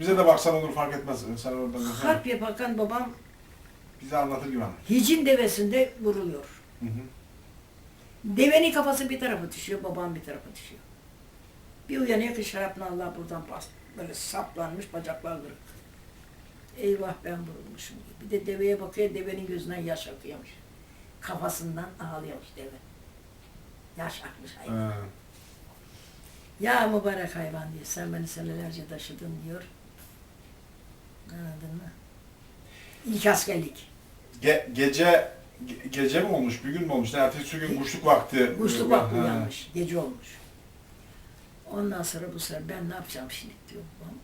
Bize de baksan olur fark etmez. Sen oradan baksan. Harpye bakan babam Bize anlatır gibi. hicin devesinde vuruluyor. Hı hı. Devenin kafası bir tarafa düşüyor, babam bir tarafa düşüyor. Bir uyanıyor ki şarapla Allah buradan bas. Böyle saplanmış, bacaklar kırık. Eyvah ben vurulmuşum. Bir de deveye bakıyor, devenin gözünden yaş akıyormuş. Kafasından ağlıyormuş deve. Yaş akmış hayvan. Ya mübarek hayvan diyor, sen beni senelerce taşıdın diyor. Anladın mı? İlk askerlik. ge- gece ge- gece mi olmuş, bir gün mü olmuş? Ertesi gün kuşluk vakti. Kuşluk Ha. vakti uyanmış, gece olmuş. Ondan sonra bu sefer ben ne yapacağım şimdi diyor babam.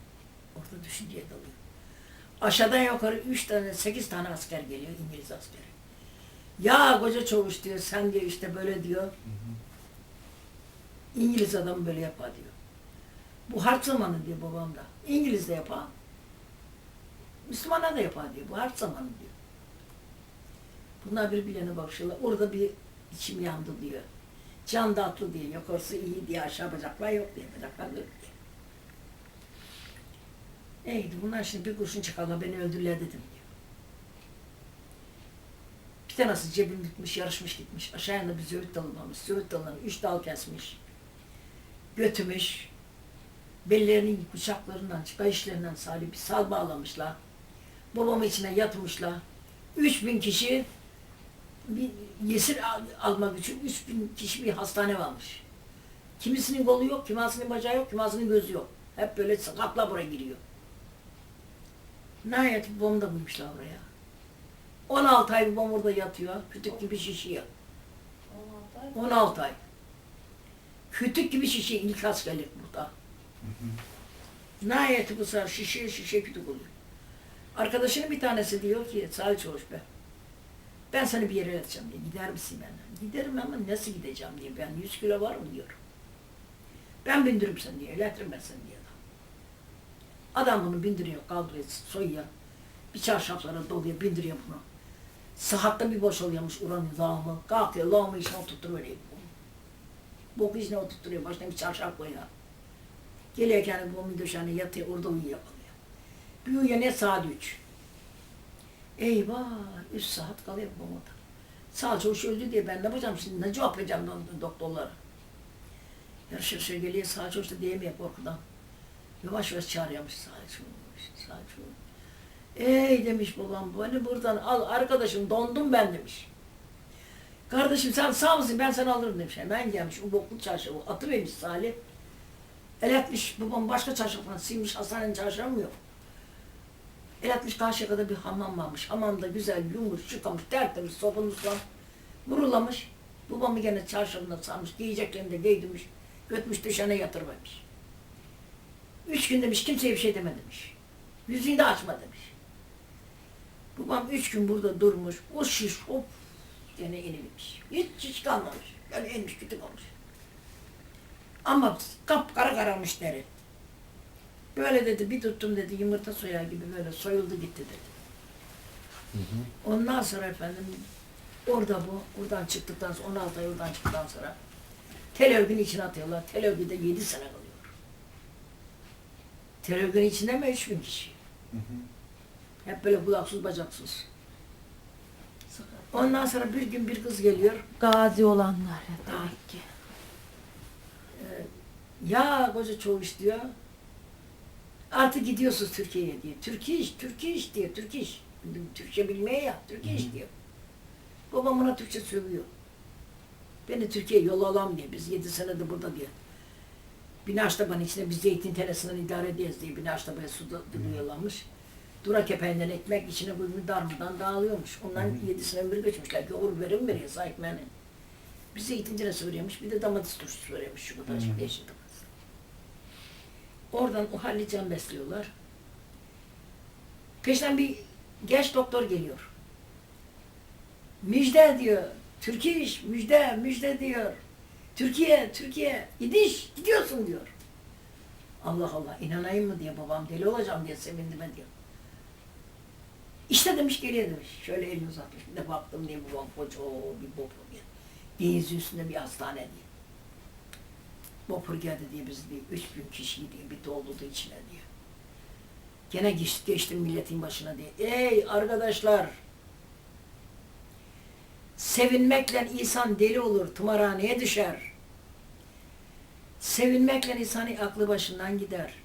Orada düşünceye dalıyor. Aşağıdan yukarı üç tane, sekiz tane asker geliyor, İngiliz askeri. Ya koca çavuş diyor, sen diyor işte böyle diyor. İngiliz adam böyle yapar diyor. Bu harp zamanı diyor babam da. İngiliz de yapar. Müslümana da yapar diyor. Bu harp zamanı diyor. Bunlar birbirlerine bakışıyorlar. Orada bir içim yandı diyor. Can da atlı diye, yukarısı iyi diye, aşağı bacaklar yok diye, bacaklar yok diye. Neydi bunlar şimdi bir kurşun çıkarla beni öldürürler dedim diyor. Bir tanesi cebim gitmiş, yarışmış gitmiş. Aşağıya bir zöğüt dalı varmış. Zöğüt dalından üç dal kesmiş. Götürmüş. Bellerinin bıçaklarından, kayışlarından salih bir sal bağlamışlar. Babamın içine yatmışlar. Üç bin kişi bir yesir al- almak için 3000 kişi bir hastane varmış. Kimisinin kolu yok, kimisinin bacağı yok, kimisinin gözü yok. Hep böyle sakatla buraya giriyor. Nihayet babamı da koymuşlar oraya. 16 ay babam orada yatıyor, kütük gibi şişiyor. 16 ay. Kütük gibi şişiyor ilk askerlik burada. Nihayet bu sefer şişiyor şişiyor kütük oluyor. Arkadaşının bir tanesi diyor ki Salih Çavuş be. Ben seni bir yere yatacağım diye. Gider misin benden? Giderim ama nasıl gideceğim diye. Ben 100 kilo var mı diyor. Ben bindiririm seni diye. Iletirim ben seni diye adam. Adam bunu bindiriyor, kaldırıyor, soyuyor. Bir çarşaflara doluyor, bindiriyor bunu. Sıhhatta bir boşalıyormuş uranın lağımı. Kalkıyor, lağımı içine oturtturuyor. Boku içine oturtturuyor, başına bir çarşaf koyuyor. Geliyor kendi bombun döşeğine yatıyor, orada uyuyor. Bir uyuyor ne saat üç. Eyvah, üç saat kalıyor komada. Sağ çavuş öldü diye ben ne yapacağım şimdi, ne cevap vereceğim do- doktorlara? Yarışır şey geliyor, sağ çavuş da diyemiyor korkudan. Yavaş yavaş çağırıyormuş sağ çavuş, sağ çavuş. Ey demiş babam, beni buradan al arkadaşım, dondum ben demiş. Kardeşim sen sağ mısın, ben seni alırım demiş. Hemen gelmiş, o boklu çarşafı atıvermiş Salih. El etmiş, babam başka çarşafına silmiş, hastanenin çarşafı mı yok? El atmış Karşıyaka'da bir hamam varmış. Hamamda güzel yumuş, yıkamış, tertemiz, sobanın üstüne vurulamış. Babamı gene çarşafına sarmış, giyeceklerini de giydirmiş, götmüş dışarı yatırmamış. Üç gün demiş, kimseye bir şey deme demiş. Yüzünü de açma demiş. Babam üç gün burada durmuş, o şiş hop gene inilmiş. Hiç hiç kalmamış. Yani inmiş kütük olmuş. Ama kapkara kararmış deri. Böyle dedi bir tuttum dedi yumurta soyar gibi böyle soyuldu gitti dedi. Ondan sonra efendim orada bu, buradan çıktıktan sonra 16 ay oradan çıktıktan sonra tel örgünün içine atıyorlar. Tel örgüde 7 sene kalıyor. Tel örgünün içinde mi 3000 kişi? Hep böyle kulaksız bacaksız. Ondan sonra bir gün bir kız geliyor. Gazi olanlar ya demek ki. Ya koca çavuş diyor. Artık gidiyorsunuz Türkiye'ye diye. Türkiye iş, Türkiye iş diyor, Türkiye iş. Türkçe bilmeye ya, Türkiye iş diyor. Babam ona Türkçe söylüyor. Beni Türkiye'ye yol alam diye, biz yedi senede burada diye. Binaş tabanın içine biz zeytin tenesinden idare edeceğiz diye Binaş tabaya su da- duruyorlarmış. Dura kepeğinden ekmek içine koymuş darmadan dağılıyormuş. Ondan yedi sene bir geçmişler ki olur verim veriyor sahip ekmeğini. Bir zeytin tenesi veriyormuş, bir de domates turşusu veriyormuş şu kadar hı. yeşil domates. Oradan o hallican besliyorlar. Peşten bir genç doktor geliyor. Müjde diyor. Türkiye iş, müjde, müjde diyor. Türkiye, Türkiye, gidiş, gidiyorsun diyor. Allah Allah, inanayım mı diye babam deli olacağım diye sevindim diyor. İşte demiş geriye demiş. Şöyle elini uzatmış. Bir de baktım diye babam koca bir bopur diye. Deniz üstünde bir hastane diye. Bopur geldi diye biz diye üç bin kişi diye bir doldurdu içine diye. Gene geçti, geçtim milletin başına diye. Ey arkadaşlar! Sevinmekle insan deli olur, tımarhaneye düşer. Sevinmekle insanın aklı başından gider.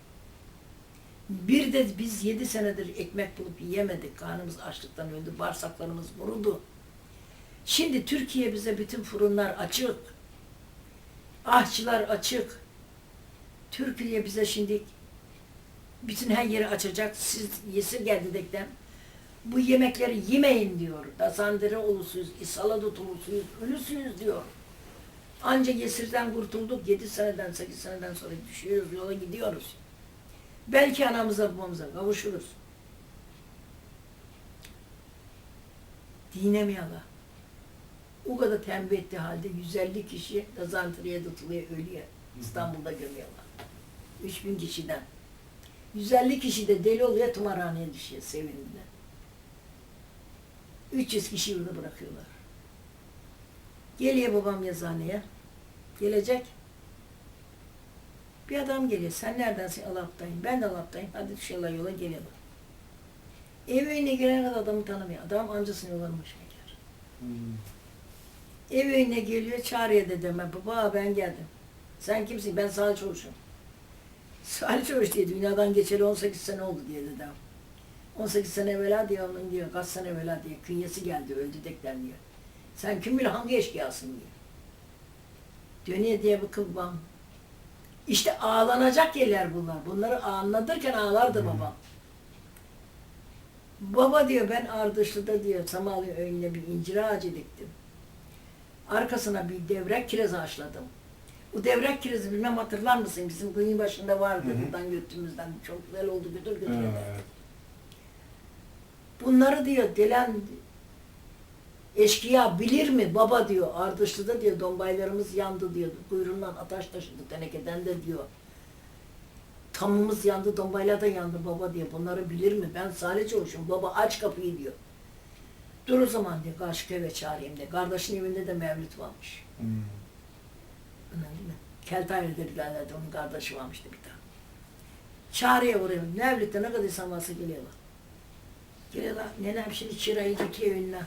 Bir de biz yedi senedir ekmek bulup yiyemedik. Karnımız açlıktan öldü, bağırsaklarımız vuruldu. Şimdi Türkiye bize bütün fırınlar açık. Ahçılar açık. Türkiye bize şimdi bütün her yeri açacak. Siz yesir gel dedikten bu yemekleri yemeyin diyor. Dasandere olursunuz, isala tutulursunuz, ölüsünüz diyor. Anca yesirden kurtulduk. Yedi seneden, sekiz seneden sonra düşüyoruz, yola gidiyoruz. Belki anamıza babamıza kavuşuruz. Dine mi yala? O kadar tembih ettiği halde 150 kişi Gazantri'ye tutuluyor, ölüyor. İstanbul'da gömüyorlar. 3000 kişiden. 150 kişi de deli oluyor, tımarhaneye düşüyor sevindiler. 300 kişi burada bırakıyorlar. Geliyor babam yazıhaneye. Gelecek. Bir adam geliyor. Sen neredensin? Alap'tayım. Ben de Alap'tayım. Hadi inşallah yola geliyorlar. Evine giren kadar adamı tanımıyor. Adam amcasını yollamış meğer. Hmm. Evine geliyor, çağırıyor dedeme. Baba ben geldim. Sen kimsin? Ben Salih Çavuş'um. Salih Çavuş diye dünyadan geçeli 18 sene oldu diye dedem. 18 sene evvela diyor onun diyor, kaç sene evvela diyor, künyesi geldi öldü dekten diyor. Sen kim bilir hangi eşkıyasın diyor. Dönüyor diye bakıp babam. İşte ağlanacak yerler bunlar. Bunları anlatırken ağlardı babam. Baba diyor ben Ardışlı'da diyor Samalı önüne bir incir ağacı diktim. Arkasına bir devrek kiraz ağaçladım. Bu devrek kirazı bilmem hatırlar mısın? Bizim köyün başında vardı Hı hı. buradan götümüzden. Çok güzel oldu götür götür. Evet. Bunları diyor delen eşkıya bilir mi baba diyor Ardışlı'da diyor dombaylarımız yandı diyor. Kuyruğundan ataş taşıdı tenekeden de diyor. Tamımız yandı, dombaylar da yandı baba diyor. Bunları bilir mi? Ben Salih Çavuş'um. Baba aç kapıyı diyor. Dur o zaman diyor. Karşı eve çağırayım diyor. Kardeşin evinde de mevlüt varmış. Hmm. Önemli mi? Keltaylı dediler de onun kardeşi varmıştı bir tane. Çağırıyor oraya. Mevlüt'te ne kadar insan varsa geliyorlar. Geliyorlar. Nenem şimdi çırayı dikiyor önüne.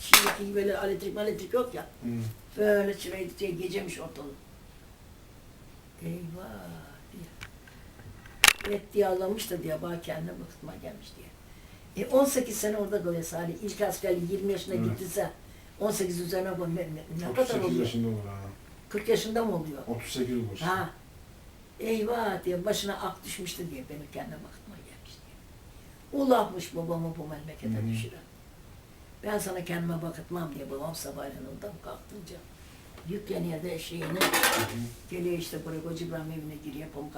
Şimdiki böyle elektrik elektrik yok ya. Hmm. Böyle çırayı dikiyor. Gecemiş ortalık. Eyvah diye. Et diye ağlamış da diye bana kendine bakıtma gelmiş diye. E 18 sene orada kalıyor Salih. İlk askerliği 20 yaşına Evet. gittiyse 18 üzerine bu ne, ne, ne kadar 38 oluyor? yaşında olur ha. 40 yaşında mı oluyor? 38 olur. Ha. Eyvah diye başına ak düşmüştü diye benim kendime bakıtma gelmiş diye. Ulahmış babamı bu memlekete Hı hı. düşüren. Ben sana kendime bakıtmam diye babam sabahleyin ondan kalktınca yükleniyor da hı. geliyor işte buraya Koca İbrahim evine giriyor pamuk